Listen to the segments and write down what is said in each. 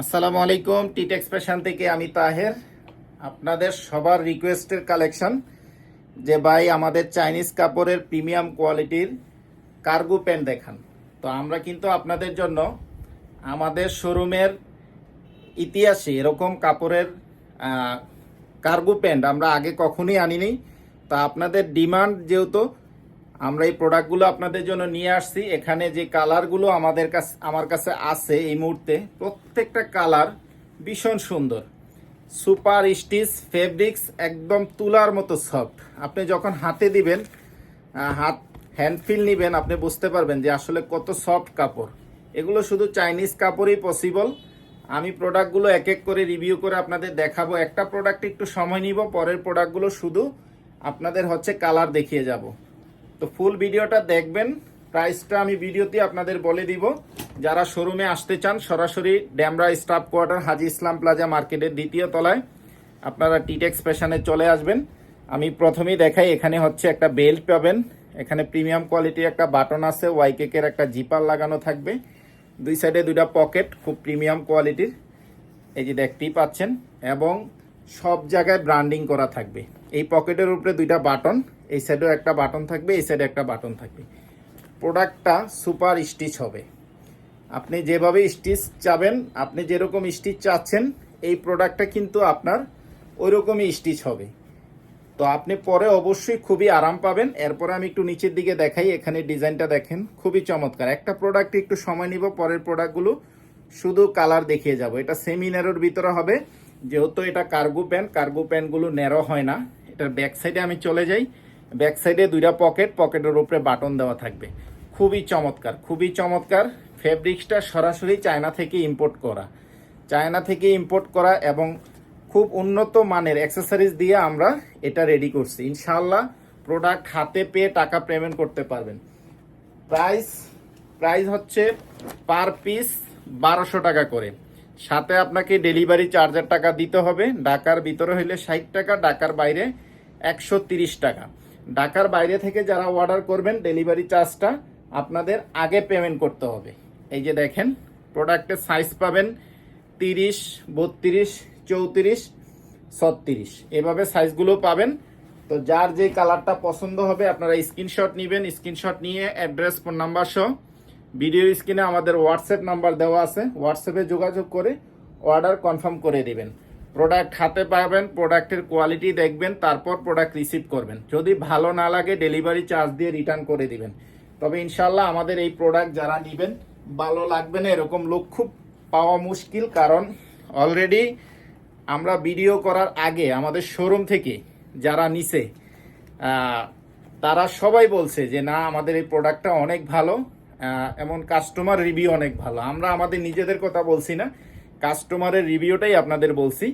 আসসালামু আলাইকুম, টিট এক্সপ্রেশন থেকে আমি তাহের। আপনাদের সবার রিকোয়েস্টের কালেকশন যে ভাই আমাদের চাইনিজ কাপড়ের প্রিমিয়াম কোয়ালিটির কার্গো প্যান্ট দেখান। তো আমরা কিন্তু আপনাদের জন্য আমাদের শোরুমের ইতিহাসে এরকম কাপড়ের কার্গো প্যান্ট আমরা আগে কখনোই আনিনি। তা আপনাদের ডিমান্ড যেহেতু আমরা এই প্রোডাক্টগুলো আপনাদের জন্য নিয়ে আসছি। এখানে যে কালারগুলো আমাদের কাছে, আমার কাছে আছে এই মুহূর্তে, প্রত্যেকটা কালার ভীষণ সুন্দর। সুপার স্টিচ ফেব্রিক্স একদম তুলার মতো সফট আপনি যখন হাতে দিবেন হাত হ্যান্ড ফিল নেবেন, আপনি বুঝতে পারবেন যে আসলে কত সফট কাপড়। এগুলো শুধু চাইনিজ কাপড়ই পসিবল আমি প্রোডাক্টগুলো এক এক করে রিভিউ করে আপনাদের দেখাবো। একটা প্রোডাক্ট একটু সময় নিব, পরের প্রোডাক্টগুলো শুধু আপনাদের হচ্ছে কালার দেখিয়ে যাব। তো ফুল ভিডিওটা দেখবেন। প্রাইসটা আমি ভিডিওতে আপনাদের বলে দিব। যারা শোরুমে আসতে চান, সরাসরি Damra staff quarter, Haji Islam plaza মার্কেটের দ্বিতীয় তলায় আপনারা টিটেক্স ফ্যাশনে চলে আসবেন। আমি প্রথমেই দেখাই, এখানে হচ্ছে একটা বেল্ট পাবেন। এখানে প্রিমিয়াম কোয়ালিটির একটা বাটন আছে ওয়াইকেকের একটা জিপার লাগানো থাকবে। দুই সাইডে দুইটা পকেট খুব প্রিমিয়াম কোয়ালিটির এই যে দেখতেই পাচ্ছেন, এবং সব জায়গায় ব্র্যান্ডিং করা থাকবে। এই পকেটের উপরে দুইটা বাটন এই সাইডেও একটা বাটন থাকবে, এই সাইডে একটা বাটন থাকবে। প্রোডাক্টটা সুপার স্টিচ হবে। আপনি যেভাবে স্টিচ চাবেন, আপনি যেরকম স্টিচ চাচ্ছেন, এই প্রোডাক্টটা কিন্তু আপনার ওই রকমই স্টিচ হবে। তো আপনি পরে অবশ্যই খুবই আরাম পাবেন। এরপরে আমি একটু নিচের দিকে দেখাই, এখানে ডিজাইনটা দেখেন, খুবই চমৎকার। একটা প্রোডাক্ট একটু সময় নিব, পরের প্রোডাক্টগুলো শুধু কালার দেখিয়ে যাব। এটা সেমি ন্যারোর ভিতরে হবে। যেহেতু এটা কার্গো প্যান্ট কার্গো প্যান্টগুলো ন্যারো হয় না, এটার ব্যাক সাইডে আমি চলে যাই। ব্যাক সাইডে দুইটা পকেট, পকেটের উপরে বাটন দেওয়া থাকবে। খুবই চমৎকার খুবই চমৎকার ফেব্রিক্সটা সরাসরি চায়না থেকে ইম্পোর্ট করা। চায়না থেকে ইম্পোর্ট করা এবং খুব উন্নত মানের অ্যাক্সেসরিজ দিয়ে আমরা এটা রেডি করছি। ইনশাল্লাহ প্রোডাক্ট হাতে পেয়ে টাকা পেমেন্ট করতে পারবেন। প্রাইস প্রাইস হচ্ছে পার পিস বারোশো টাকা করে। সাথে আপনাকে ডেলিভারি চার্জার টাকা দিতে হবে। ঢাকার ভিতরে হইলে ষাট টাকা, ঢাকার বাইরে একশো টাকা। ঢাকার বাইরে থেকে যারা অর্ডার করবেন ডেলিভারি চার্জটা আপনাদের আগে পেমেন্ট করতে হবে। এই যে দেখেন প্রোডাক্টের সাইজ পাবেন তিরিশ, বত্রিশ, চৌত্রিশ, ছত্রিশ। এভাবে সাইজগুলো পাবেন। তো যার যে কালারটা পছন্দ হবে, আপনারা স্ক্রিনশট নেবেন। স্ক্রিনশট নিয়ে অ্যাড্রেস ফোন নাম্বার সহ ভিডিও স্ক্রিনে আমাদের হোয়াটসঅ্যাপ নাম্বার দেওয়া আছে। হোয়াটসঅ্যাপে যোগাযোগ করে অর্ডার কনফার্ম করে দিবেন। প্রোডাক্ট হাতে পাবেন প্রোডাক্টের কোয়ালিটি দেখবেন, তারপর প্রোডাক্ট রিসিভ করবেন। যদি ভালো না লাগে ডেলিভারি চার্জ দিয়ে রিটার্ন করে দিবেন। তবে ইনশাল্লাহ আমাদের এই প্রোডাক্ট যারা নেবেন, ভালো লাগবে না, এরকম লোক খুব পাওয়া মুশকিল, কারণ অলরেডি আমরা ভিডিও করার আগে আমাদের শোরুম থেকে যারা নিছে তারা সবাই বলছে যে, না, আমাদের এই প্রোডাক্টটা অনেক ভালো এমন কাস্টমার রিভিউ অনেক ভালো। আমরা আমাদের নিজেদের কথা বলছি না। কাস্টমারের রিভিউটাই আপনাদের বলছি।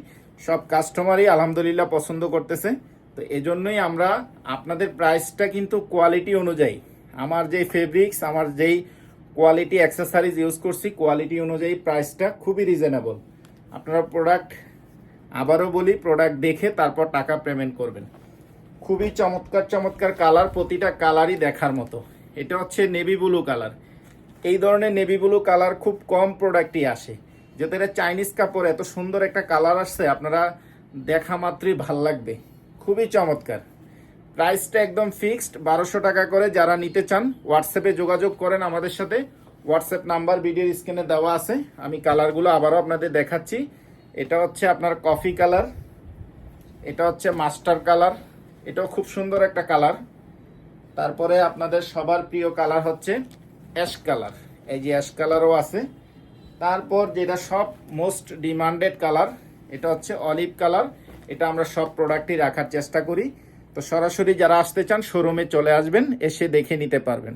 সব কাস্টমারই আলহামদুলিল্লাহ পছন্দ করতেছে। তো এজন্যই আমরা আপনাদের প্রাইসটা কিন্তু কোয়ালিটি অনুযায়ী, আমার যেই ফেব্রিক্স আমার যেই কোয়ালিটি অ্যাক্সেসারিজ ইউজ করছি কোয়ালিটি অনুযায়ী প্রাইসটা খুবই রিজনেবল আপনারা প্রোডাক্ট আবারও বলি প্রোডাক্ট দেখে তারপর টাকা পেমেন্ট করবেন। খুবই চমৎকার চমৎকার কালার প্রতিটা কালারই দেখার মতো। এটা হচ্ছে নেভি ব্লু কালার এই ধরনের নেভি ব্লু কালার খুব কম প্রোডাক্টই আসে। যেহেতু এটা চাইনিজ কাপড়, এত সুন্দর একটা কালার আসছে, আপনারা দেখা মাত্রই ভালো লাগবে। খুবই চমৎকার। প্রাইসটা একদম ফিক্সড বারোশো টাকা করে যারা নিতে চান হোয়াটসঅ্যাপে যোগাযোগ করেন আমাদের সাথে। হোয়াটসঅ্যাপ নাম্বার ভিডিওর স্ক্রিনে দেওয়া আছে। আমি কালারগুলো আবারও আপনাদের দেখাচ্ছি। এটা হচ্ছে আপনার কফি কালার এটা হচ্ছে মাস্টার কালার এটাও খুব সুন্দর একটা কালার তারপরে আপনাদের সবার প্রিয় কালার হচ্ছে অ্যাশ কালার এই যে অ্যাশ কালারও আছে। তারপর যেটা সব মোস্ট ডিমান্ডেড কালার এটা হচ্ছে অলিভ কালার এটা আমরা সব প্রোডাক্টই রাখার চেষ্টা করি। তো সরাসরি যারা আসতে চান শোরুমে চলে আসবেন, এসে দেখে নিতে পারবেন।